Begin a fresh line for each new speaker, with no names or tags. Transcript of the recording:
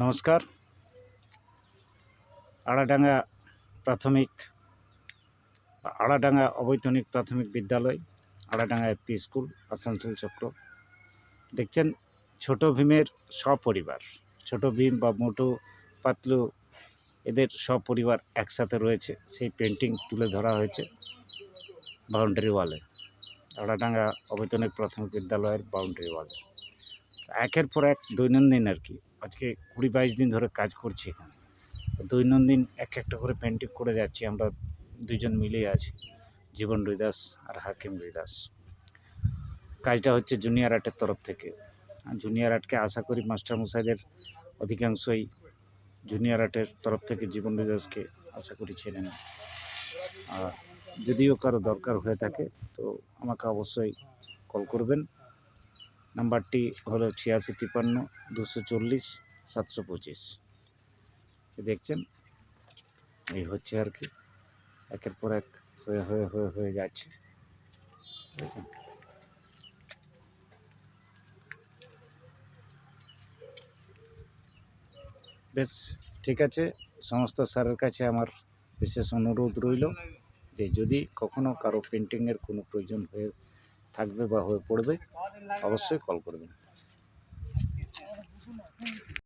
নমস্কার। আড়াডাঙ্গা প্রাথমিক, আড়াডাঙ্গা অবৈতনিক প্রাথমিক বিদ্যালয়, আড়াডাঙ্গা এপি স্কুল, আসানসোল চক্র। দেখছেন, ছোট ভীমের সপরিবার। ছোট ভীম বা মোটু পাতলু এদের সপরিবার একসাথে রয়েছে। সেই পেন্টিং তুলে ধরা হয়েছে বাউন্ডারি ওয়ালে, আড়াডাঙ্গা অবৈতনিক প্রাথমিক বিদ্যালয়ের বাউন্ডারি ওয়ালে। একের পর এক দৈনন্দিন আর কি। আজকে কুড়ি বাইশ দিন ধরে কাজ করছি এখানে। দৈনন্দিন এক একটা করে পেন্টিং করে যাচ্ছি আমরা দুজন মিলেই আছি, জীবন রুইদাস আর হাকিম রুইদাস। কাজটা হচ্ছে জুনিয়র আর্টের তরফ থেকে। জুনিয়র আর্টকে আশা করি মাস্টারমশাইদের অধিকাংশই জুনিয়র আর্টের তরফ থেকে জীবন রুইদাসকে আশা করি চেনেন আর যদিও কারও দরকার হয়ে থাকে, তো আমাকে অবশ্যই কল করবেন। নাম্বারটি হলো ছিয়াশি তিপ্পান্ন, দুশো চল্লিশ, সাতশো পঁচিশ। দেখছেন? এই হচ্ছে আর কি। একের পর এক হয়ে হয়ে হয়ে হয়ে যাচ্ছে? বেশ, ঠিক আছে। সমস্ত স্যারের কাছে আমার বিশেষ অনুরোধ রইল যে যদি কখনো কারও পেন্টিংয়ের কোনো প্রয়োজন হয়ে থাকবে বা হয়ে পড়বে অবশ্যই কল করবেন।